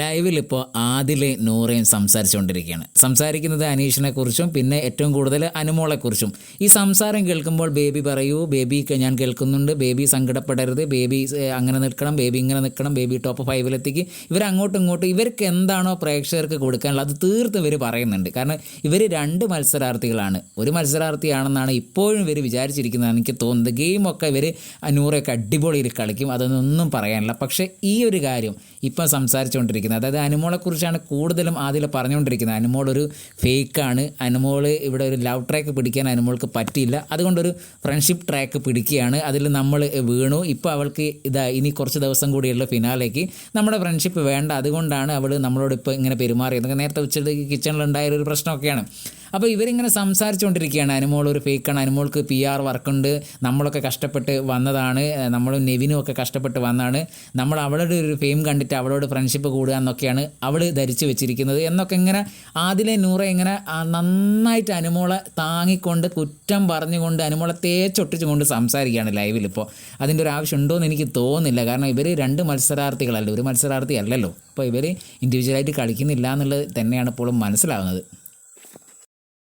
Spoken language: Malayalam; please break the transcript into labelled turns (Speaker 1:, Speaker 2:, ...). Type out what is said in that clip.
Speaker 1: ലൈവിൽ ഇപ്പോൾ ആദിലെ നൂറയും സംസാരിച്ചുകൊണ്ടിരിക്കുകയാണ് സംസാരിക്കുന്നത് അനീഷിനെ കുറിച്ചും പിന്നെ ഏറ്റവും കൂടുതൽ അനുമോളെക്കുറിച്ചും. ഈ സംസാരം കേൾക്കുമ്പോൾ ബേബി പറയൂ ബേബി ഞാൻ കേൾക്കുന്നുണ്ട് ബേബി സങ്കടപ്പെടരുത് ബേബി അങ്ങനെ നിൽക്കണം ബേബി ഇങ്ങനെ നിൽക്കണം ബേബി ടോപ്പ് ഫൈവിലെത്തിക്ക് ഇവർ അങ്ങോട്ടും ഇങ്ങോട്ടും ഇവർക്ക് എന്താണോ പ്രേക്ഷകർക്ക് കൊടുക്കാനുള്ളത് അത് തീർത്ത് ഇവർ പറയുന്നുണ്ട്. കാരണം ഇവർ രണ്ട് മത്സരാർത്ഥികളാണ്. ഒരു മത്സരാർത്ഥിയാണെന്നാണ് ഇപ്പോഴും ഇവർ വിചാരിച്ചിരിക്കുന്നത്. എനിക്ക് തോന്നുന്നത് ഗെയിമൊക്കെ ഇവർ നൂറൊക്കെ അടിപൊളിയിൽ കളിക്കും അതൊന്നും പറയാനില്ല. പക്ഷേ ഈ ഒരു കാര്യം ഇപ്പം സംസാരിച്ചുകൊണ്ടിരിക്കുന്നത് അതായത് അനുമോളെക്കുറിച്ചാണ് കൂടുതലും ആദ്യം പറഞ്ഞുകൊണ്ടിരിക്കുന്നത്. അനുമോൾ ഒരു ഫേക്കാണ് അനുമോൾ ഇവിടെ ഒരു ലവ് ട്രാക്ക് പിടിക്കാൻ അനുമോൾക്ക് പറ്റിയില്ല. അതുകൊണ്ടൊരു ഫ്രണ്ട്ഷിപ്പ് ട്രാക്ക് പിടിക്കുകയാണ്. അതിൽ നമ്മൾ വീണു. ഇപ്പോൾ അവൾക്ക് ഇതാ ഇനി കുറച്ച് ദിവസം കൂടിയുള്ള ഫിനാലേക്ക് നമ്മുടെ ഫ്രണ്ട്ഷിപ്പ് വേണ്ട. അതുകൊണ്ടാണ് അവൾ നമ്മളോട് ഇപ്പോൾ ഇങ്ങനെ പെരുമാറിയത്. നേരത്തെ ഉച്ചയ്ക്ക് കിച്ചണിലുണ്ടായ ഒരു പ്രശ്നമൊക്കെയാണ്. അപ്പോൾ ഇവരിങ്ങനെ സംസാരിച്ചുകൊണ്ടിരിക്കുകയാണ് അനുമോൾ ഒരു ഫേക്കാണ്. അനുമോൾക്ക് പി ആർ വർക്കുണ്ട് നമ്മളൊക്കെ കഷ്ടപ്പെട്ട് വന്നതാണ്. നമ്മളും നെവിനും ഒക്കെ കഷ്ടപ്പെട്ട് വന്നതാണ് നമ്മൾ അവളുടെ ഒരു ഫെയിം കണ്ടിട്ട് അവളോട് ഫ്രണ്ട്ഷിപ്പ് കൂടുക എന്നൊക്കെയാണ് അവൾ ധരിച്ചു വെച്ചിരിക്കുന്നത്. എന്നൊക്കെ ഇങ്ങനെ ആദിലെ നൂറ ഇങ്ങനെ നന്നായിട്ട് അനുമോളെ താങ്ങിക്കൊണ്ട് കുറ്റം പറഞ്ഞുകൊണ്ട് അനുമോളെ തേച്ചൊട്ടിച്ചുകൊണ്ട് സംസാരിക്കുകയാണ് ലൈവിൽ ഇപ്പോൾ അതിന്റെ ഒരു ആവശ്യം ഉണ്ടോ എന്ന് എനിക്ക് തോന്നുന്നില്ല. കാരണം ഇവർ രണ്ട് മത്സരാർത്ഥികളല്ല. ഒരു മത്സരാർത്ഥി അല്ലല്ലോ. അപ്പോൾ ഇവർ ഇൻഡിവിജ്വലായിട്ട് കളിക്കുന്നില്ല എന്നുള്ളത് തന്നെയാണ് ഇപ്പോഴും മനസ്സിലാവുന്നത്.